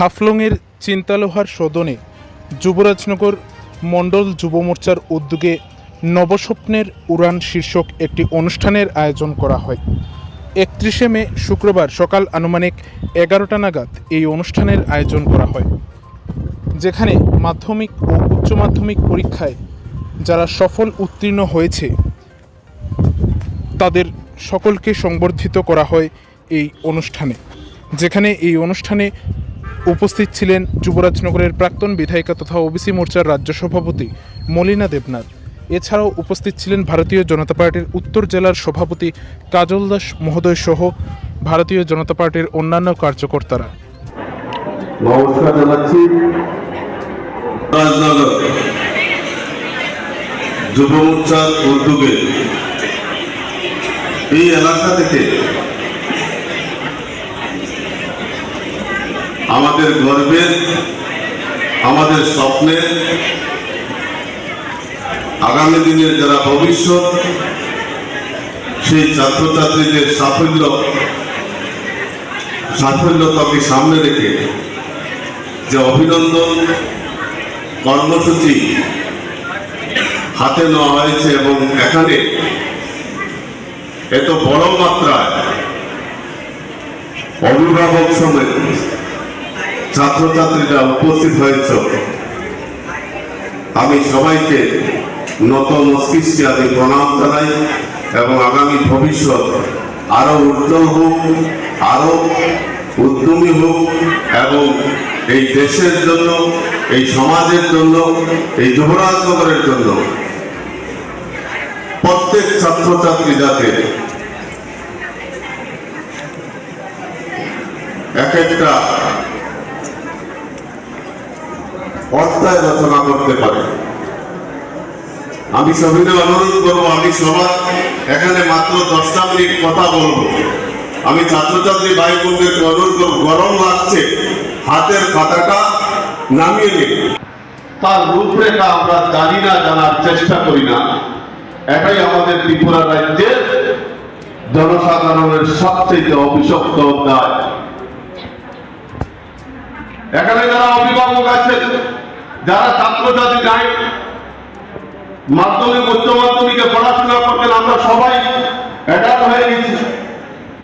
হাফলংয়ের চিন্তালোহার সদনে যুবরাজনগর মণ্ডল যুব মোর্চার উদ্যোগে নবস্বপ্নের উড়ান শীর্ষক একটি অনুষ্ঠানের আয়োজন করা হয়। একত্রিশে মে শুক্রবার সকাল আনুমানিক এগারোটা নাগাদ এই অনুষ্ঠানের আয়োজন করা হয়, যেখানে মাধ্যমিক ও উচ্চ মাধ্যমিক পরীক্ষায় যারা সফল উত্তীর্ণ হয়েছে, তাদের সকলকে সংবর্ধিত করা হয় এই অনুষ্ঠানে। যেখানে এই অনুষ্ঠানে উপস্থিত ছিলেন যুবরাজনগরের প্রাক্তন বিধায়িকা তথা ওবিসি মোর্চার রাজ্য সভাপতি মলিনা দেবনাথ। এছাড়াও উপস্থিত ছিলেন ভারতীয় জনতা পার্টির উত্তর জেলার সভাপতি কাজল দাস মহোদয় সহ ভারতীয় জনতা পার্টির অন্যান্য কার্যকর্তারা। যুব মোর্চার উদ্যোগে এই এলাকা থেকে আমাদের গর্বের আমাদের স্বপ্নের আগামী দিনের যারা ভবিষ্যৎ, সেই ছাত্রছাত্রীদের সাফল্য সাফল্য, সাফল্যতাকে সামনে রেখে যে অভিনন্দন, কর্মসূচি হাতে নেওয়া হয়েছে এবং এখানে এত বড় মাত্রায় অভিভাবক সমেত ছাত্রছাত্রীরা উপস্থিত হয়েছে। আমি সবাইকে নত মস্তিষ্কে আমি প্রণাম জানাই এবং আগামী ভবিষ্যৎ আরও উজ্জ্বল হোক, আরও উদ্যমী হোক এবং এই দেশের জন্য, এই সমাজের জন্য, এই যুবরাজনগরের জন্য প্রত্যেক ছাত্রছাত্রী যাতে এক একটা অধ্যায় রচনা করতে পারে। আমি সবিনয় অনুরোধ করব, আমি সবার এখানে মাত্র দশটা মিনিট কথা বলব। আমি ছাত্রছাত্রী ভাই বোনদেরকে অনুরোধ করব, গরম লাগছে, হাতের খাতাটা নামিয়ে নিন। তার রূপরেখা আমরা জানি না, জানার চেষ্টা করি না। এটাই আমাদের ত্রিপুরা রাজ্যের জনসাধারণের সবচেয়ে অভিশপ্ত অধ্যায়। এখানে যারা অভিভাবক আছেন যারা ছাত্রছাত্রী নাই মাধ্যমিক উচ্চ মাধ্যমিকে পড়াশোনা করতেন আমরা সবাই অ্যাডাল্ট হয়ে গেছি।